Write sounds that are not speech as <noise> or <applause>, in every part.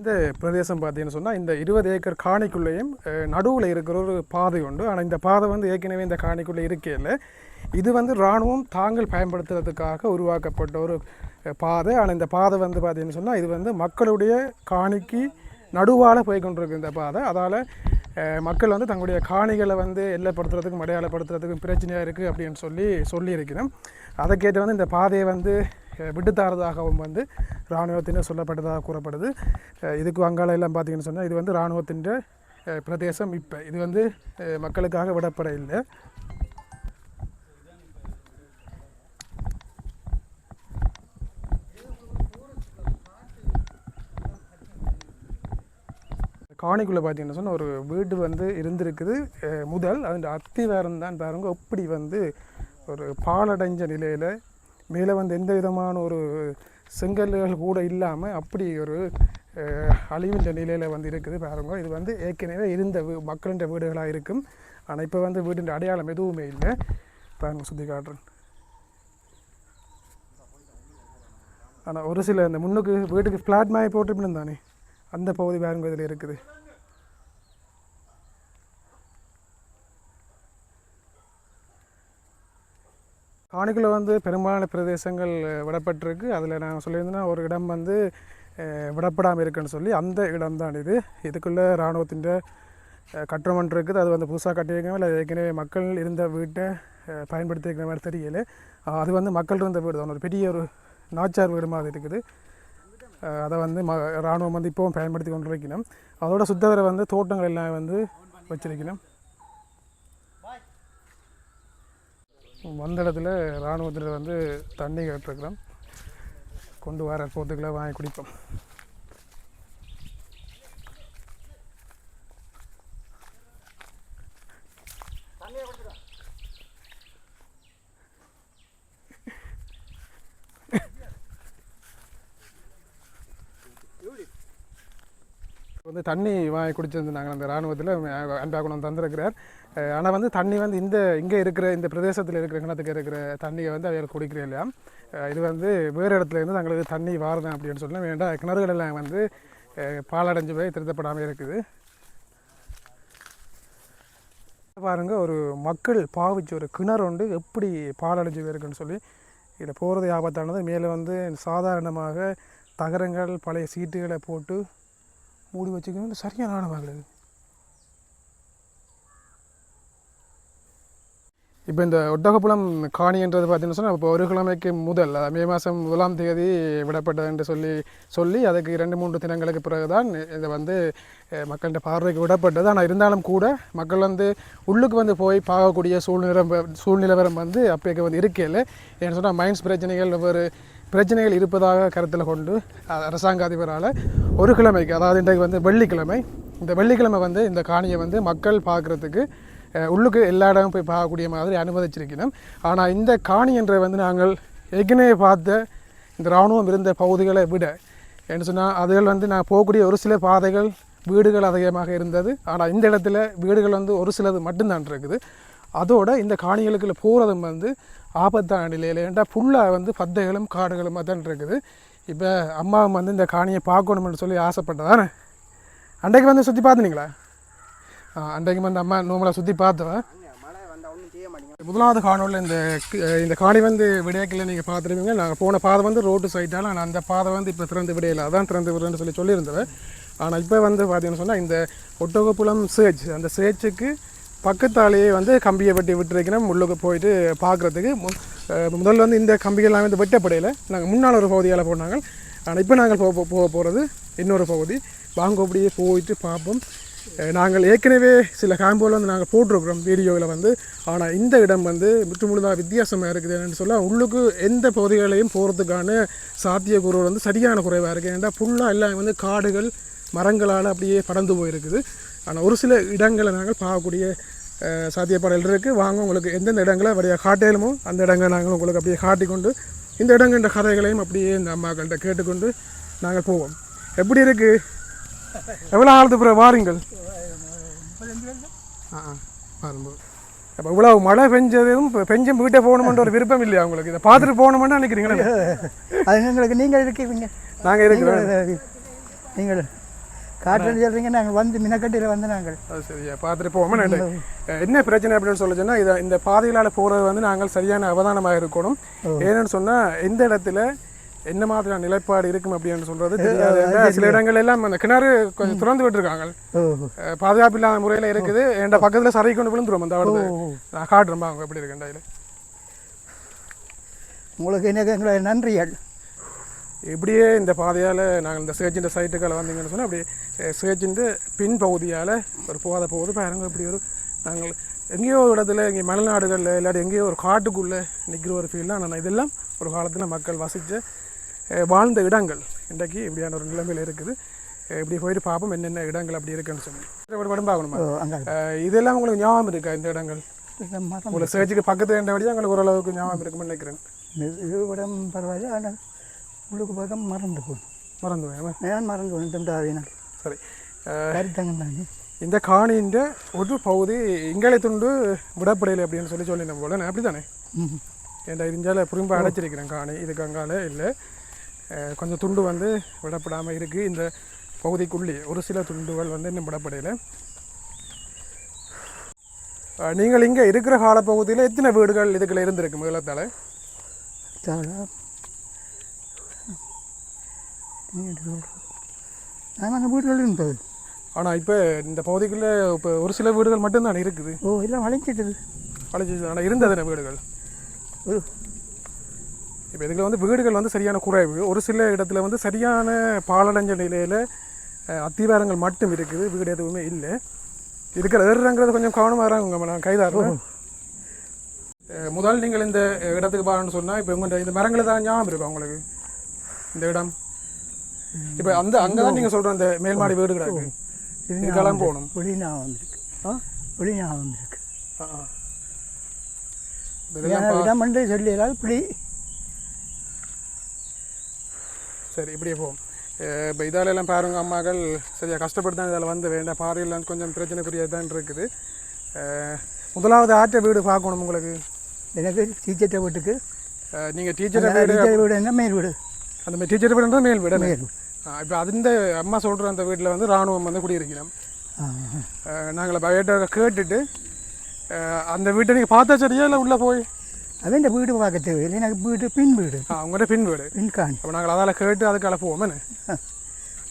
இந்த பிரதேசம் பார்த்தீங்கன்னு சொன்னால் இந்த இருபது ஏக்கர் காணிக்குள்ளேயும் நடுவில் இருக்கிற ஒரு பாதை உண்டு. ஆனால் இந்த பாதை வந்து ஏற்கனவே இந்த காணிக்குள்ளே இருக்கையில் இது வந்து இராணுவம் தாங்கள் பயன்படுத்துறதுக்காக உருவாக்கப்பட்ட ஒரு பாதை. ஆனால் இந்த பாதை வந்து பார்த்தீங்கன்னு சொன்னால் இது வந்து மக்களுடைய காணிக்கு நடுவால் போய் கொண்டிருக்கு இந்த பாதை. அதால் மக்கள் வந்து தங்களுடைய காணிகளை வந்து எல்லைப்படுத்துறதுக்கும் அடையாளப்படுத்துறதுக்கும் பிரச்சனையாக இருக்குது அப்படின்னு சொல்லி சொல்லியிருக்கிறோம். அதைக்கேற்ற வந்து இந்த பாதையை வந்து விடுத்தாரதாகவும் வந்து இராணுவத்தினர் சொல்லப்பட்டதாக கூறப்படுது. இதுக்கு வங்காள எல்லாம் பார்த்தீங்கன்னு சொன்னால் இது வந்து இராணுவத்தின் பிரதேசம் இப்போ. இது வந்து மக்களுக்காக விடப்பட இல்லை. காணிக்குள்ளே பார்த்தீங்கன்னு சொன்னால் ஒரு வீடு வந்து இருந்திருக்குது. முதல் அதன் அத்திவாரம் தான் பாருங்கள் எப்படி வந்து ஒரு பாலடைஞ்ச நிலையில் மேலே வந்து எந்த விதமான ஒரு செங்கல்கள் கூட இல்லாமல் அப்படி ஒரு அழிவுன்ற அழிவின்ற நிலையில் வந்து இருக்குது பாருங்க. இது வந்து ஏற்கனவே இருந்த வீ மக்களின் வீடுகளாக இருக்கும். ஆனால் இப்போ வந்து வீடின் அடையாளம் எதுவுமே இல்லை. பாருங்க சுற்றி காட்டுறேன். ஆனால் ஒரு சில இந்த முன்னுக்கு வீட்டுக்கு ஃப்ளாட் மாதிரி போட்டுருப்பினு தானே? அந்த பகுதி பாருங்க இதில் இருக்குது. காணிக்குள்ள வந்து பெரும்பாலான பிரதேசங்கள் விடப்பட்டிருக்கு. அதில் நாங்கள் சொல்லியிருந்தேன்னா ஒரு இடம் வந்து விடப்படாமல் இருக்குன்னு சொல்லி அந்த இடம் தான் இது. இதுக்குள்ளே இராணுவத்தின் கட்டுமன் இருக்குது. அது வந்து புதுசாக கட்டியிருக்காங்க இல்லை ஏற்கனவே மக்கள் இருந்த வீட்டை பயன்படுத்தியிருக்கிற மாதிரி தெரியல. அது வந்து மக்கள் இருந்த வீடு தான். ஒரு பெரிய ஒரு நாச்சார் வீடு மாதிரி இருக்குது. அதை வந்து ம இராணுவம் வந்து இப்போவும் பயன்படுத்தி கொண்டு இருக்கணும் அதோட சுத்தவரை வந்து தோட்டங்கள் எல்லாம் வந்து வச்சிருக்கணும். வந்த இடத்துல இராணுவத்தில் வந்து தண்ணி கேட்டிருக்கிறோம் கொண்டு வர போத்துக்களை வாங்கி குடிப்போம். தண்ணி வாங்கி குடிச்சிருந்தாங்க அந்த இராணுவத்தில் அன்பா கொண்டு தந்திருக்கிறார். ஆனால் வந்து தண்ணி வந்து இந்த இங்கே இருக்கிற இந்த பிரதேசத்தில் இருக்கிற கிணத்துக்கு இருக்கிற தண்ணியை வந்து அவர்கள் குடிக்கிறே இல்லையா? இது வந்து வேறு இடத்துல இருந்து தங்களுக்கு தண்ணி வாருதான் அப்படின்னு சொல்லலாம் வேண்டாம் கிணறுகள் எல்லாம் வந்து பாலடைஞ்சு போய் திருத்தப்படாமல் இருக்குது. பாருங்கள் ஒரு மக்கள் பாவிச்சு ஒரு கிணறு உண்டு எப்படி பாலடைஞ்சு போயிருக்குன்னு சொல்லி இதில் போகிறது ஆபத்தானது. மேலே வந்து சாதாரணமாக தகரங்கள் பழைய சீட்டுகளை போட்டு மூடி வச்சுக்கணும். சரியான ஆழமாகுது இப்போ இந்த ஒட்டகப்புலம் காணின்றது பார்த்தீங்கன்னு சொன்னால் இப்போ ஒரு கிழமைக்கு முதல் மே மாதம் முதலாம் தேதி விடப்பட்டது என்று சொல்லி சொல்லி அதுக்கு இரண்டு மூன்று தினங்களுக்கு பிறகு தான் இதை வந்து மக்கள்கிட்ட பார்வைக்கு விடப்பட்டது. ஆனால் இருந்தாலும் கூட மக்கள் வந்து உள்ளுக்கு வந்து போய் பார்க்கக்கூடிய சூழ்நிலை சூழ்நிலவரம் வந்து அப்போக்கு வந்து இருக்கையில் ஏன்னு சொன்னால் மைண்ட்ஸ் பிரச்சனைகள் ஒவ்வொரு பிரச்சனைகள் இருப்பதாக கருத்தில் கொண்டு அரசாங்க அதிபரால் ஒரு கிழமைக்கு அதாவது இன்றைக்கு வந்து வெள்ளிக்கிழமை இந்த வெள்ளிக்கிழமை வந்து இந்த காணியை வந்து மக்கள் பார்க்குறதுக்கு உள்ளுக்கு எல்லா இடமும் போய் பார்க்கக்கூடிய மாதிரி அனுமதிச்சிருக்கணும். ஆனால் இந்த காணி என்ற வந்து நாங்கள் ஏற்கனவே பார்த்த இந்த இராணுவம் இருந்த பகுதிகளை விட என்ன சொன்னால் அதில் வந்து நான் போகக்கூடிய ஒரு சில பாதைகள் வீடுகள் அதிகமாக இருந்தது. ஆனால் இந்த இடத்துல வீடுகள் வந்து ஒரு சிலது மட்டும்தான் இருக்குது. அதோடு இந்த காணிகளுக்குள்ள போகிறதும் வந்து ஆபத்தான நிலையில். ஏன்டா ஃபுல்லாக வந்து பத்தைகளும் காடுகளும் தான் இருக்குது. இப்போ அம்மாவும் வந்து இந்த காணியை பார்க்கணும்னு சொல்லி ஆசைப்பட்டதானே அன்றைக்கு வந்து சுற்றி பார்த்துனீங்களா? ஆ, அன்றைக்கு வந்து அம்மா நோமலாக சுற்றி பார்த்தவன். முதலாவது காணொலியில் இந்த இந்த காணி வந்து விடையாக்கில் நீங்கள் பார்த்துருவீங்க நாங்கள் போன பாதை வந்து ரோட்டு சைட்டால் ஆனால் அந்த பாதை வந்து இப்போ திறந்து விடையில. அதான் திறந்து விடுறேன்னு சொல்லி சொல்லியிருந்தேன் ஆனால் இப்போ வந்து பார்த்தீங்கன்னு சொன்னால் இந்த ஒட்டகப்புலம் சேஜ் அந்த சேச்சுக்கு பக்கத்தாலேயே வந்து கம்பியை வெட்டி விட்டுருக்கணும். உள்ளுக்கு போயிட்டு பார்க்குறதுக்கு முதல்ல வந்து இந்த கம்பிகள்லாம் வந்து வெட்டப்படையில். நாங்கள் முன்னால் ஒரு பகுதியால் போனாங்க. ஆனால் இப்போ நாங்கள் போக போக போகிறது இன்னொரு பகுதி. வாங்க அப்படியே போயிட்டு பார்ப்போம். நாங்கள் ஏற்கனவே சில காம்போவில் வந்து நாங்கள் போட்டிருக்கிறோம் வீடியோவில் வந்து. ஆனால் இந்த இடம் வந்து முற்று முழுதாக வித்தியாசமாக இருக்குது என்னென்னு சொல்ல உள்ளுக்கு எந்த பகுதிகளையும் போகிறதுக்கான சாத்தியக்கூறு வந்து சரியான குறைவாக இருக்குது. ஏன்னா ஃபுல்லாக எல்லாம் வந்து காடுகள் மரங்களால் அப்படியே பறந்து போயிருக்குது. ஆனால் ஒரு சில இடங்களை நாங்கள் பார்க்கக்கூடிய அஹ், சாத்தியப்பாடுகள் இருக்குது வாங்க உங்களுக்கு எந்தெந்த இடங்களை வழியாக காட்டேலுமோ அந்த இடங்களை நாங்கள் உங்களுக்கு அப்படியே காட்டிக்கொண்டு இந்த இடங்கள்ன்ற கதைகளையும் அப்படியே இந்த அம்மாக்கள்கிட்ட கேட்டுக்கொண்டு நாங்கள் போவோம். எப்படி இருக்குது எவ்வளோ ஆளுது பிறகு வாருங்கள்? ஆ ஆ பாருங்க அப்போ இவ்வளோ மழை பெஞ்சதும் பெஞ்சும் வீட்டை போகணுமென்ற ஒரு விருப்பம் இல்லையா உங்களுக்கு? இதை பார்த்துட்டு போகணுமென்னு நினைக்கிறீங்களா? அது எங்களுக்கு நீங்கள் இருக்கீங்க. நாங்கள் இருக்கிறோம் நீங்கள். காட்டுன்னு சொல்கிறீங்க நாங்கள் வந்து மினக்கட்டியில் வந்து நாங்கள் அது சரியா பார்த்துட்டு போவோம் என்ன பிரச்சனை அப்படின்னு சொல்ல சொன்னா இதை இந்த பாதைகளால் போகிறது வந்து நாங்கள் சரியான அவதானமாக இருக்கணும். ஏன்னு சொன்னால் எந்த இடத்துல என்ன மாதிரியான நிலைப்பாடு இருக்கும் அப்படின்னு சொல்றது சில இடங்கள் எல்லாம் அந்த கிணறு கொஞ்சம் திறந்து விட்டுருக்காங்க. பாதுகாப்பு இல்லாத முறையில் இருக்குது. என்கிட்ட பக்கத்தில் சரி கொண்டு விழுந்துரும் அந்த அடுத்து நான் காட்டுறேன் அவங்க எப்படி இதில் உங்களுக்கு எனக்கு எங்களை நன்றிகள். இப்படியே இந்த பாதையால் நாங்கள் இந்த சேர்ச்சின் சைட்டுக்களை வந்தீங்கன்னு சொன்னால் அப்படியே சேர்ச்சின் பின் பகுதியால் ஒரு போதை போகுது. பாருங்க இப்படி ஒரு நாங்கள் எங்கேயோ ஒரு இடத்துல இங்கே மலைநாடுகளில் இல்லாட்டி எங்கேயோ ஒரு காட்டுக்குள்ளே நிற்கிற ஒரு ஃபீல் ஆனால் இதெல்லாம் ஒரு காலத்தில் மக்கள் வசித்த வாழ்ந்த இடங்கள். இன்றைக்கு இப்படியான ஒரு நிலைமையில் இருக்குது. இப்படி போயிட்டு பார்ப்போம் என்னென்ன இடங்கள் அப்படி இருக்குன்னு சொல்லி. அஹ், இதெல்லாம் உங்களுக்கு ஞாபகம் இருக்கா இந்த இடங்கள்? உங்களுக்கு சேர்ச்சிக்கு பக்கத்து இருந்தபடியாக உங்களுக்கு ஓரளவுக்கு ஞாபகம் இருக்கும்னு நினைக்கிறேன். இது- கூட பரவாயில்ல ஆனால் உங்களுக்கு பக்கம் மறந்து போகணும் மறந்து வேணும் நான் மறந்து போகணும் திண்டாவினா சரி கருத்தங்க தானே இந்த காணின்ற ஒரு பகுதி இங்காலை துண்டு விடப்படையில் அப்படின்னு சொல்லி சொல்லின போல நான் அப்படி தானே என்கிட்ட இருந்தால புரிம்ப அடைச்சிருக்கிறேன் காணி இதுக்கு அங்கால இல்லை கொஞ்சம் துண்டு வந்து விடப்படாமல் இருக்குது இந்த பகுதிக்குள்ளே ஒரு சில துண்டுகள் வந்து இன்னும் விடப்படையில் நீங்கள் இங்கே இருக்கிற காலப்பகுதியில் எத்தனை வீடுகள் இதுக்குள்ள இருந்திருக்கு முதலத்தால் நாங்கள் வீடுகள் இருந்தது ஆனால் இப்போ இந்த பகுதிக்குள்ளே இப்போ ஒரு சில வீடுகள் மட்டும்தான் இருக்குது. ஓ எல்லாம் வளைஞ்சிட்டது அழைச்சி ஆனால் இருந்ததுன வீடுகள்? இப்போ இதுல வந்து வீடுகள் வந்து சரியான குறைவு. ஒரு சில இடத்துல வந்து சரியான பாலடைஞ்ச நிலையில் அத்திவாரங்கள் மட்டும் இருக்குது. வீடு எதுவுமே இல்லை. இருக்கிற ஏறுறங்கிறது கொஞ்சம் கவனமாக இருங்க நான் கைதாடுறேன் அஹ், முதல் நீங்கள் இந்த இடத்துக்கு பாருன்னு சொன்னால் இப்போ உங்கள்கிட்ட இந்த மரங்களை தான் ஞாபகம் இருக்கும் உங்களுக்கு? இந்த இடம்? இப்போ அந்த அங்கே தான் நீங்கள் சொல்கிற அந்த மேல்மாடி வீடு கிடக்கு. இதுக்கெல்லாம் போகணும். ஞாபகம் வந்திருக்கு. ஆ? வந்திருக்கு. ஏன்னா இடம் வந்து சொல்லிடலாம் இப்படி சரி இப்படியே போவோம். இப்போ இதால எல்லாம் பாருங்க அம்மாக்கள். சரியா கஷ்டப்பட்டு தான் இதில் வந்து வேண்டாம். பாறையெல்லாம் கொஞ்சம் பிரச்சனைக்குரியது தான் இருக்குது. முதலாவது ஆற்ற வீடு பார்க்கணும் உங்களுக்கு. எனக்கு டீச்சர்ட்ட வீட்டுக்கு. நீங்கள் டீச்சர் வீடு டீச்சர் வீடு என்ன மேல் வீடு? அந்த டீச்சர் வீடுன்றது மேல் வீடு மேல். இப்போ அந்த அம்மா சொல்கிற அந்த வீட்டில் வந்து இராணுவம் வந்து குடியிருக்கிறோம். ஆ நாங்கள் பயோட்டை கேட்டுட்டு அந்த வீட்டை நீங்கள் பார்த்தா சரியா இல்லை உள்ளே போய்? அவன் இந்த வீடு பார்க்க தேவையில்லை. எனக்கு வீடு பின் வீடு. அவங்கள்ட்ட பின் வீடு. பின் காணி. அப்போ நாங்கள் அதால் கேட்டு அதுக்கால போவோம் என்ன? ஆ.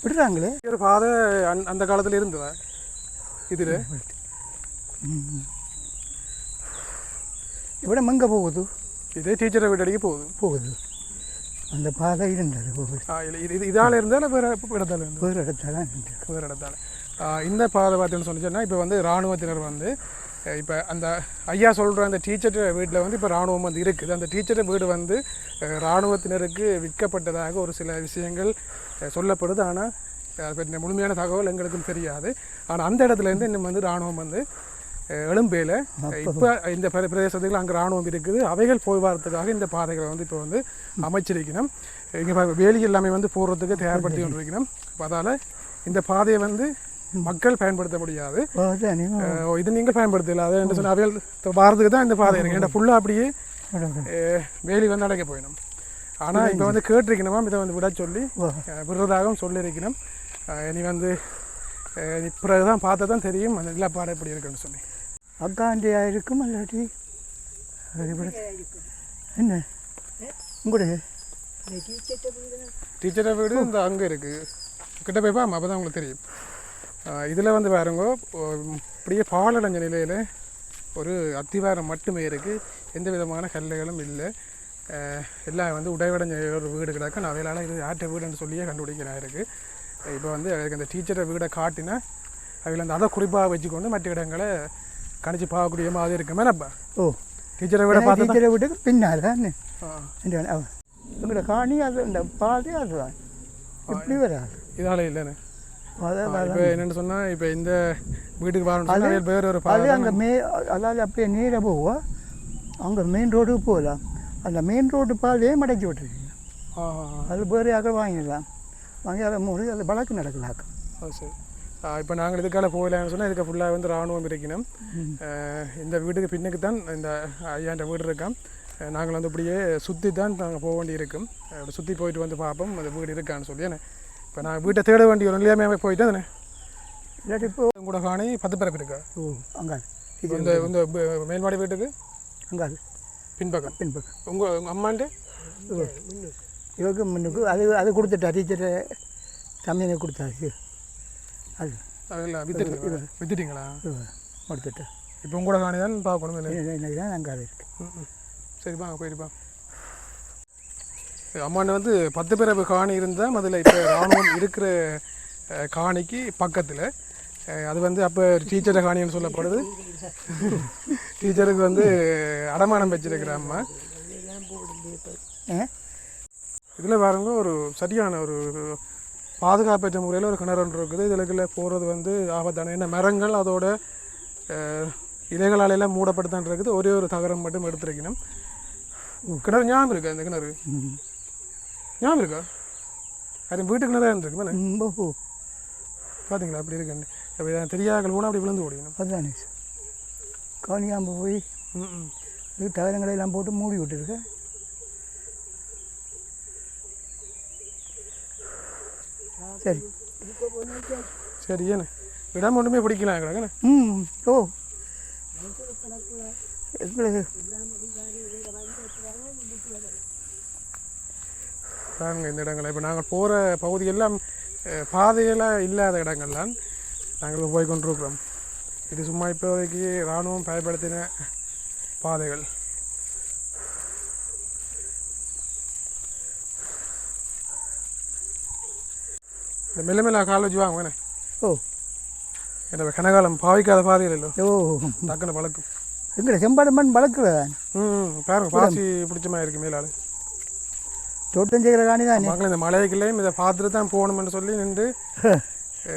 விடுறாங்களே? ஒரு பாதை அந் அந்த காலத்தில் இருந்ததா? இதில்? எங்கே போகுது? இதே டீச்சரை வீடு அடிக்க போகுது. போகுது. அந்த பாதை இருந்தது இது இது இதால் இருந்தால் வேறு இடத்துல இருந்து? வேறு இடத்துல வேறு இடத்தால. இந்த பாதை பார்த்தீங்கன்னு சொன்னிச்சோன்னா இப்போ வந்து இராணுவத்தினர் வந்து இப்போ அந்த ஐயா சொல்கிற அந்த டீச்சர் வீட்டில் வந்து இப்போ இராணுவம் வந்து இருக்குது. அந்த டீச்சர் வீடு வந்து இராணுவத்தினருக்கு விற்கப்பட்டதாக ஒரு சில விஷயங்கள் சொல்லப்படுது. ஆனால் முழுமையான தகவல் எங்களுக்கும் தெரியாது. ஆனால் அந்த இடத்துல இருந்து இன்னும் வந்து இராணுவம் வந்து எழும்பேல. இப்போ இந்த பிர பிரதேசத்துக்கு அங்கே இராணுவம் இருக்குது. அவைகள் போய் வரதுக்காக இந்த பாதைகளை வந்து இப்போ வந்து அமைச்சிருக்கணும். இங்கே வேலி எல்லாமே வந்து போடுறதுக்கு தயார்படுத்தி கொண்டிருக்கணும். அதால இந்த பாதையை வந்து மக்கள் பயன்படுத்த முடியாது. இது நீங்கள் பயன்படுத்தல. அதை என்ன சொன்ன அவைகள் வாரத்துக்கு தான் இந்த பாதை இருக்கு. ஏன்னா ஃபுல்லாக அப்படியே வேலி வந்து அடைக்க போயிடும். ஆனால் இப்போ வந்து கேட்டிருக்கணுமா? இதை வந்து விட சொல்லி விடுறதாகவும் சொல்லியிருக்கணும். இனி வந்து பிறகு தான் பார்த்தா தான் தெரியும். அந்த நிலப்பாடு எப்படி இருக்குன்னு சொல்லி. அக்காண்டியா இருக்கும் இல்லாட்டி என்ன? உங்களுடைய டீச்சரை வீடு இந்த அங்கே இருக்குது கிட்ட போய் பாம் அப்போ தான் உங்களுக்கு தெரியும். இதில் வந்து பாருங்க இப்படியே பாலடைஞ்ச நிலையில் ஒரு அத்திவாரம் மட்டுமே இருக்குது எந்த விதமான கல்லுகளும் இல்லை. எல்லாம் வந்து உடைவடைஞ்ச ஒரு வீடு கிடக்கு. நான் அவையிலால் இது ஆற்ற வீடுன்னு சொல்லியே கண்டுபிடிக்கிறா இருக்குது இப்போ வந்து அதுக்கு அந்த டீச்சரை வீடை காட்டினா அதில் அந்த அதை குறிப்பாக வச்சுக்கொண்டு மற்ற இடங்களை கணிச்சு பார்க்கக்கூடிய மாதிரி இருக்குமே நம்ம ஓ. டீச்சரை வீடை பார்த்து டீச்சரை வீட்டுக்கு பின்னால் தானே? உங்களோட காணி அது இந்த பாதை அதுதான் இப்படி வராது. இதால அதான் இப்போ என்னென்னு சொன்னால் இப்போ இந்த வீட்டுக்கு வேற ஒரு அது அங்கே மே அதாவது அப்படியே நேராக போவோம் அங்கே மெயின் ரோடுக்கு போகலாம். அந்த மெயின் ரோடு பாதையே மடக்கி விட்டுருக்கீங்க. அது யாரும் வாங்கிடலாம். வாங்கி அதை மூடி அது வழக்கு நடக்கலாக்க. அது சரி. இப்போ நாங்கள் இதுக்கால போகலான்னு சொன்னால் இதுக்கு ஃபுல்லாக வந்து ராணுவம் இருக்கணும். இந்த வீட்டுக்கு பின்னுக்கு தான் இந்த ஐயாண்ட வீடு இருக்கான் நாங்கள் வந்து அப்படியே சுற்றி தான் நாங்கள் போக வேண்டி இருக்கும் அப்படி சுற்றி போயிட்டு வந்து பார்ப்போம் அந்த வீடு இருக்கான்னு சொல்லி இப்போ நான் வீட்டை தேட வேண்டி ஒரு நிலையமே போயிட்டு தானே இல்லாட்டி இப்போ? கூட காணி பத்து பிறப்பு இருக்கா? ஓ அங்காது இப்போ இந்த இந்த மேல்மாடி வீட்டுக்கு? அங்காது பின்பக்கம். பின்பக்கம். உங்கள் அம்மாண்டு? இவருக்கு முன்னுக்கு அது அது கொடுத்துட்டா டீச்சரை தம்பியை கொடுத்தாச்சு அது. அதில் வித்துட்டு வித்துட்டீங்களா? கொடுத்துட்டு இப்போ உங்களோட காணி தான் பார்க்கணும் இன்னைக்கு தான் அங்காது இருக்கு. ம், ம். சரிப்பா போயிருப்பா அம்மாண்ட வந்து பத்து பிறப்பு காணி இருந்தால் அதில் இப்போ ராணுவம் இருக்கிற காணிக்கு பக்கத்தில். அது வந்து அப்போ டீச்சரை காணின்னு சொல்லப்படுது. டீச்சருக்கு வந்து அடமானம் வச்சிருக்கிற அம்மா. இதில் பாருங்க ஒரு சரியான ஒரு பாதுகாப்பற்ற முறையில் ஒரு கிணறு ஒன்று இருக்குது. இதுலக்குள்ள போகிறது வந்து ஆபத்தான என்ன மரங்கள் அதோட இலைகளால் எல்லாம் இருக்குது. ஒரே ஒரு தகரம் மட்டும் எடுத்துருக்கணும். கிணறு ஞாபகம் இருக்கா இந்த கிணறு? ஞாபகம் இருக்கா? அது வீட்டு கிணறா இருந்திருக்கு மேலே ரொம்ப ஓ பார்த்தீங்களா அப்படி இருக்குன்னு. அப்போ தெரியாத போனால் அப்படி விழுந்து ஓடிக்கணும் அதுதானே காணியாம்பு போய் ம் தகரங்களை எல்லாம் போட்டு மூடி விட்டுருக்க. சரி. சரி ஏன்னு இடம் ஒன்றுமே பிடிக்கலாம் கிடக்குன்னு ம் ஓ. பாருங்க இந்த இடங்கள். இப்போ நாங்கள் போகிற பகுதியெல்லாம் அஹ், பாதையெல்லாம் இல்லாத இடங்கள்லாம் நாங்கள் போய் கொண்டிருக்கிறோம். இது சும்மா இப்போதைக்கு இராணுவம் பயன்படுத்தின பாதைகள். இந்த மெல்ல மெல்ல கால் வச்சு வாங்க வேணே ஓ இந்த கனகாலம் பாவிக்காத பாதைகள் இல்லை ஓ டக்குன்னு பழக்கும் எங்கட செம்பாடு மண் வளர்க்குறதான் ம் பாருங்க பாசி பிடிச்ச மாதிரி இருக்கு மேலாள். தோட்டம் செய்கிற காணி தானே? மக்கள் இந்த மலைக்குள்ளேயும் இதை பார்த்துட்டு தான் போகணும்னு சொல்லி நின்று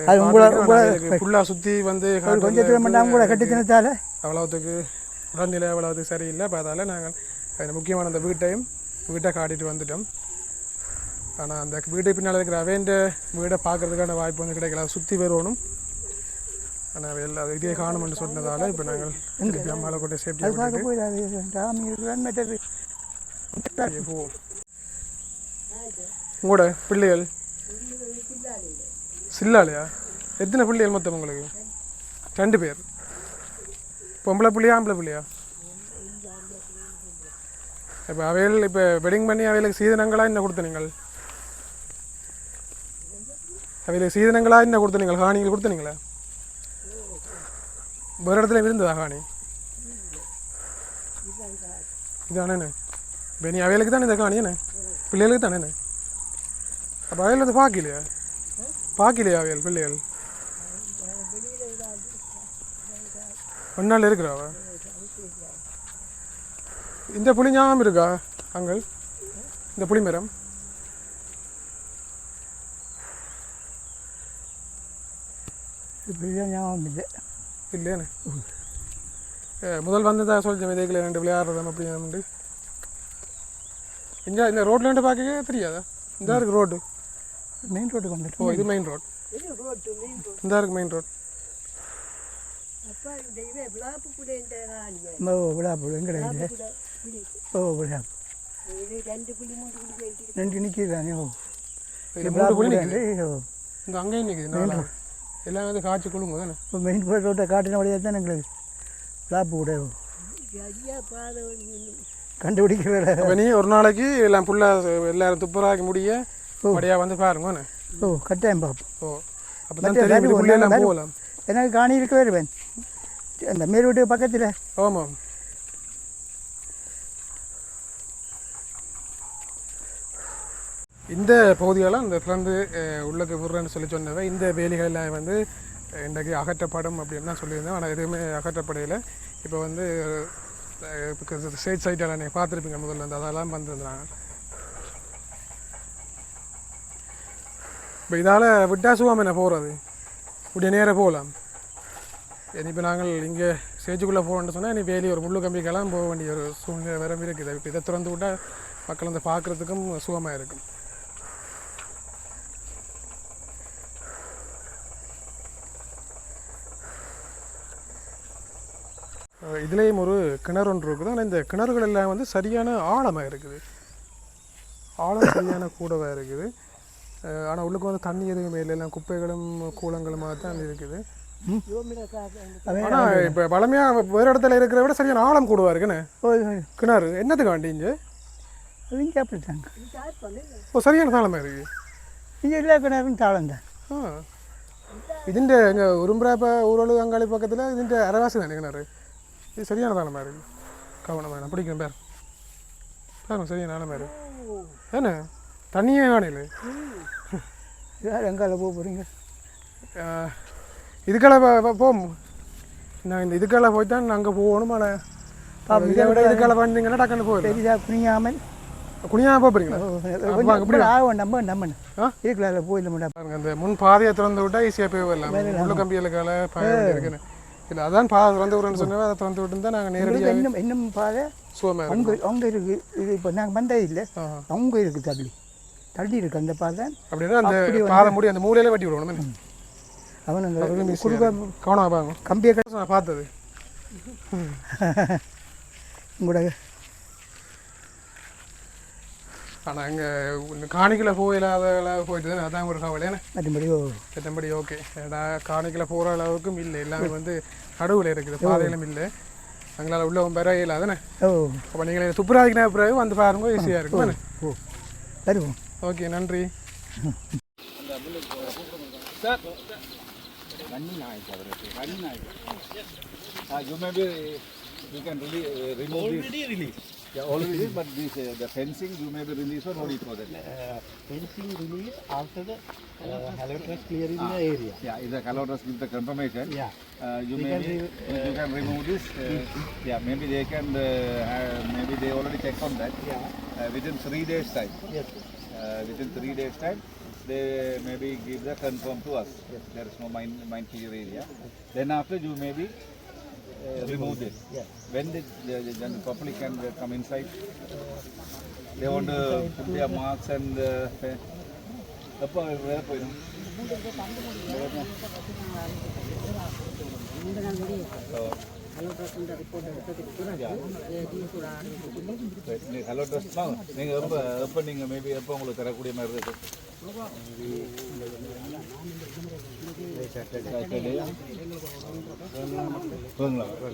அது உங்களை உங்களை ஃபுல்லாக சுற்றி வந்து கொஞ்சத்தில் மட்டும் கூட கட்டி தினத்தால? அவ்வளோத்துக்கு உடல்நிலை அவ்வளோத்துக்கு சரியில்லை. பார்த்தால நாங்கள் முக்கியமான அந்த வீட்டையும் வீட்டை காட்டிட்டு வந்துட்டோம். ஆனால் அந்த வீட்டு பின்னால் இருக்கிற அவேண்ட வீடை பார்க்கறதுக்கான வாய்ப்பு வந்து கிடைக்கல. சுற்றி வரணும் ஆனால் எல்லா இதே காணும்னு சொன்னதால இப்போ நாங்கள் திருப்பி இருக்கிறான் மற்றது போவோம் உங்களோட பிள்ளைகள் சில்லாலையா எத்தனை பிள்ளைகள் மொத்தம் உங்களுக்கு? ரெண்டு பேர். பொம்பளை பிள்ளையா ஆம்பளை பிள்ளையா? இப்போ அவைகள் இப்போ வெட்டிங் பண்ணி அவைகளுக்கு சீதனங்களா என்ன கொடுத்த நீங்கள் சீதனங்களாக சீதனங்களா என்ன கொடுத்த நீங்கள்? காணிகள் கொடுத்த வேறு இடத்துல இருந்ததா காணி? இதானே இப்போ நீ அவைகளுக்கு தானே இந்த காணி என்ன? பிள்ளைகளுக்கு தானே அப்போ அவையில் வந்து பார்க்கலையா பார்க்கலையா அவையல் பிள்ளைகள்? ஒன்னாள் இருக்கிறாவ? இந்த புளி ஞாபகம் இருக்கா? அங்கள்? இந்த புளிமரம் இப்படிதான் ஞாபகம் இல்லை இல்லையானே முதல் வந்ததா சொல்லிச்சேன் விதைகளை ரெண்டு விளையாடுறதும் அப்படி இங்கே இந்த ரோட்ல இருந்து பார்க்க தெரியாதா இந்த இருக்கு ரோடு மெயின் ரோட்டுக்கு வந்துட்டு ஓ இது மெயின் ரோட் இந்த இருக்கு மெயின் ரோட் ஓ விழாப்பு எங்கடா இது ஓ விழாப்பு ரெண்டு நிற்கிறானே ஓ இது மூணு புளி நிக்குது. ஓ இந்த அங்கேயும் நிற்குது எல்லாம் வந்து காய்ச்சி குழுங்க தானே? இப்போ மெயின் ரோட்டை காட்டின வழியாக தான் எங்களுக்கு? விழாப்பு கூட ஓ. கண்டுபிடிக்கிற அப்போ நீ ஒரு நாளைக்கு எல்லாம் ஃபுல்லாக எல்லாரும் துப்புராக்கி முடிய மடியாக வந்து பாருங்க? ஓ கட்டாயம் பார்ப்போம் ஓ அப்போ தான் தெரியும் போகலாம். எனக்கு காணி இருக்க வருவேன் அந்த மேல் வீட்டு பக்கத்தில். ஆமாம். இந்த பகுதியெல்லாம் இந்த திறந்து உள்ளக்கு உள்ளுக்கு விடுறேன்னு சொல்லி சொன்னவை இந்த வேலிகளில் வந்து இன்றைக்கு அகற்றப்படும் அப்படின்னு தான் சொல்லியிருந்தேன். ஆனால் எதுவுமே அகற்றப்படையில். இப்போ வந்து ஸ்டேட் சைட்டெல்லாம் நீங்கள் பார்த்துருப்பீங்க முதல்ல இந்த அதெல்லாம் வந்துருந்தாங்க இப்போ இதால் விட்டா சுவாம என்ன போகிறது இப்படி நேராக போகலாம் இப்போ நாங்கள் இங்கே ஸ்டேஜுக்குள்ளே போகணும்னு சொன்னால் இனி வேலி ஒரு முள்ளு கம்பிக்கெல்லாம் போக வேண்டிய ஒரு சூழ்நிலை வரம்பு இருக்குது இப்போ இதை திறந்து விட்டால் மக்கள் வந்து பார்க்குறதுக்கும் சுகமாக இருக்கும். இதுலேயும் ஒரு கிணறு ஒன்று இருக்குது ஆனால் இந்த கிணறுகள் எல்லாம் வந்து சரியான ஆழமாக இருக்குது ஆழம் சரியான கூடவாக இருக்குது ஆனால் உள்ளுக்கு வந்து தண்ணி எதுவுமே இல்லை எல்லாம் குப்பைகளும் கூலங்களுமாக தான் இருக்குது ஆனால் இப்போ பழமையாக வேறு இடத்துல இருக்கிற விட சரியான ஆழம் கூடுவா இருக்குன்னு கிணறு என்னத்துக்காண்டி இங்கே அவங்க அப்படித்தாங்க ஓ சரியான தாளமாக இருக்குது இங்கே எல்லா கிணறும் தாளம் தான் ஆ ഇതിൻ്റെ எங்க ഉറുമ്പ്രാപ്പ ഊരോള് അങ്കാളി പക്കത്തിൽ ഇതിൻ്റെ അരവാസി തന്നെ കിണറ് ഇത് சரியான தாளமாக இருக்குது கவனம் வேணாம். பிடிக்கும் பேர். பாருங்க சரியான ஆழமாக இருக்கு என்ன? தண்ணியே காணையில் யார் எங்கால போக போகிறீங்க இதுக்கெல்லாம் போம். நான் இந்த இதுக்கெல்லாம் போய் தான் அங்கே போகணும் ஆனால் இதை விட இதுக்கெல்லாம் வந்தீங்கன்னா டக்குன்னு போயிடும் பெரிதா குனியாமல்? குனியாக போகிறீங்களா கொஞ்சம் இப்படி ஆகும் நம்ம நம்ம. ஆ? இருக்கல போயிட மாட்டேன் பாருங்க அந்த முன் பாதையை திறந்து விட்டா ஈஸியாக போய் வரலாம். முள்ளு கம்பிகளுக்கால பாய இருக்குன்னு. இல்லை அதான் பாதை திறந்து விடுறேன்னு சொன்னவே அதை திறந்து விட்டு தான் நாங்கள் நேரடியாக இன்னும் இன்னும் பாதை சுகமாக அவங்க அவங்க இருக்கு இது இப்போ நாங்கள் வந்தது இல்லை. அவங்க இருக்கு தள்ளி. தள்ளி இருக்கு அந்த பாதை அப்படின்னா அந்த பாதை முடி அந்த மூலையில வெட்டி விடணும் அவன் அந்த குறுக்க கவனம் கம்பியை நான் பார்த்தது. உங்களோட ஆனால் அங்கே காணிக்கில் போயிடாத போயிட்டு தானே அதான் ஒரு கவலை மற்றபடி மற்றபடி ஓகே. ஏடா காணிக்கில் போகிற அளவுக்கும் இல்லை. எல்லாமே வந்து நடுவில் இருக்குது பாதையிலும் இல்லை. எங்களால் உள்ள பெற இயல தானே ஓ. அப்போ நீங்கள் துப்புராதிக்கின பிறகு வந்து பாருங்க ஈஸியாக இருக்கும் தானே ஓ. வருவோம் ஓகே நன்றி. Uh, you may be, you can really remove already released. Yeah, already released, but this, uh, the fencing you may be released or no need for that. fencing release after the uh, halotras clearing the area. Yeah, if the Calotras give the confirmation, Yeah. uh, you may can be, re- you can remove this. Uh, <laughs> yeah, maybe they can, uh, have, maybe they already check on that. Yeah. Uh, within three days time. Yes. Uh, within three days time, they maybe give the confirm to us. Yes. There is no mine, mine clear area. Then after you maybe uh, remove this. Yes. When the, the, the general public can uh, come inside, they want to put their marks and uh, எப்போ வேற போயிடும் hello dress வாங்க நீங்கள் எப்போ எப்போ நீங்கள் maybe எப்போ உங்களுக்கு தரக்கூடிய மாதிரி இருக்கு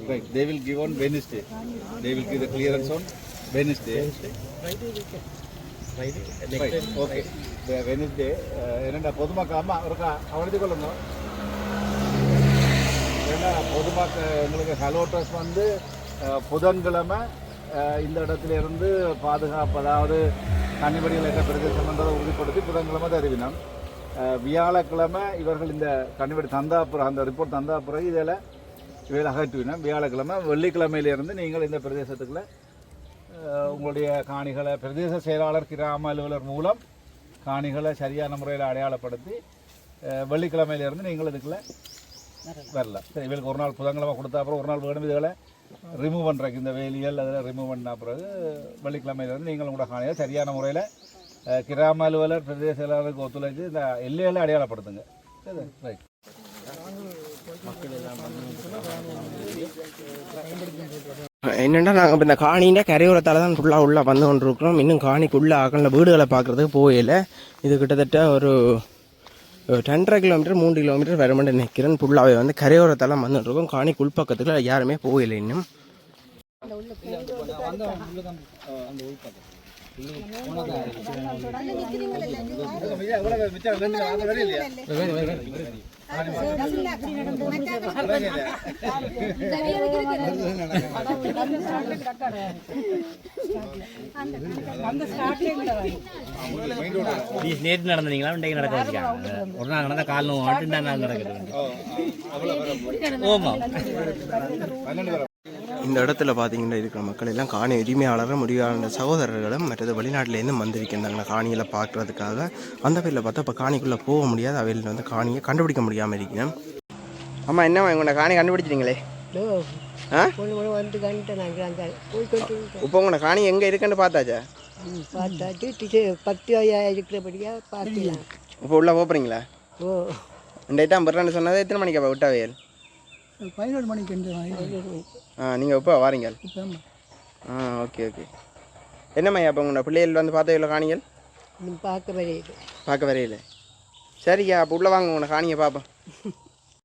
Right. They will give on Wednesday. They will give the clearance on Wednesday. Friday Friday? Next Right. Okay. The Wednesday. என்னடா பொதுமக்கள் அம்மா இருக்கா அவனது கொள்ளுங்க ஏன்னா பொதுமக்கள் எங்களுக்கு ஹலோ ட்ரஸ் வந்து புதன்கிழமை இந்த இடத்துல இருந்து பாதுகாப்பு அதாவது கன்னிபடிகள் என்ற பிரதேசம் என்றதை உறுதிப்படுத்தி புதன்கிழமை தருவினோம் வியாழக்கிழமை இவர்கள் இந்த கன்னிபடி தந்தா அந்த ரிப்போர்ட் தந்தா இதில் இவையில் அகற்றுவினோம் வியாழக்கிழமை வெள்ளிக்கிழமையிலிருந்து நீங்கள் இந்த பிரதேசத்துக்குள்ள உங்களுடைய காணிகளை பிரதேச செயலாளர் கிராம அலுவலர் மூலம் காணிகளை சரியான முறையில் அடையாளப்படுத்தி வெள்ளிக்கிழமையிலிருந்து நீங்கள் இதுக்குள்ள வரலாம். சரி இவங்களுக்கு ஒரு நாள் புதன்கிழமை கொடுத்த அப்புறம் ஒரு நாள் வேணும் இதுகளை ரிமூவ் பண்ணுறக்கு இந்த வேலியல் அதில் ரிமூவ் பண்ண பிறகு வெள்ளிக்கிழமையிலேருந்து நீங்கள் உங்களோட காணியை சரியான முறையில் கிராம அலுவலர் பிரதேச செயலாளருக்கு ஒத்துழைத்து இந்த எல்லைகளை அடையாளப்படுத்துங்க. சரி ரைட் என்னென்னா நாங்கள் இப்போ இந்த காணின்னா கரையோரத்தால் தான் ஃபுல்லாக உள்ளே வந்து கொண்டிருக்கிறோம். இன்னும் காணிக்குள்ளே அகலில் வீடுகளை பார்க்குறதுக்கு போகல. இது கிட்டத்தட்ட ஒரு ரெண்டரை கிலோமீட்டர் மூன்று கிலோமீட்டர் வர நிற்கிறேன் ஃபுல்லாகவே வந்து கரையோரத்தெல்லாம் வந்துட்டுருக்கோம் காணி உள்பக்கத்தில் யாருமே போகலை இன்னும் நேற்று நடந்தீங்களா? இன்றைக்கு நடக்க ஒரு நாள் நடந்த கால் நோவு மட்டும் தான் நாள் நடக்குது. ஓமா. இந்த இடத்துல பார்த்தீங்கன்னா இருக்கிற மக்கள் எல்லாம் காணி உரிமையாளரும் முடிவாளர் சகோதரர்களும் மற்றது வெளிநாட்டிலேருந்து வந்திருக்கின்றாங்க காணிகளை பார்க்குறதுக்காக. அந்த பேரில் பார்த்தா இப்போ காணிக்குள்ளே போக முடியாது. அவையில் வந்து காணியை கண்டுபிடிக்க முடியாமல் இருக்கணும் ஆமாம் என்ன உங்களை காணி கண்டுபிடிச்சிட்டீங்களே? இப்போ உங்களை காணி எங்கே இருக்குன்னு பார்த்தாச்சா? பார்த்தாச்சு. பத்து ஐயாயிரம் இருக்கிறபடியா பார்க்கலாம் இப்போ உள்ளே போகிறீங்களா ஓ. இந்த தான் பிறன்னு சொன்னது. எத்தனை மணிக்கு அப்போ விட்டாவேல் பதினோரு மணிக்கு நீங்கள் எப்போ வாரீங்க? ஆ ஓகே ஓகே. என்னம்மா அப்போ உங்களோட பிள்ளைகள் வந்து பார்த்ததில்ல காணிகள்? இன்னும் பார்க்க வரையுது பார்க்க வரையில. சரியா அப்போ உள்ள வாங்க உங்களை காணியை பார்ப்போம்.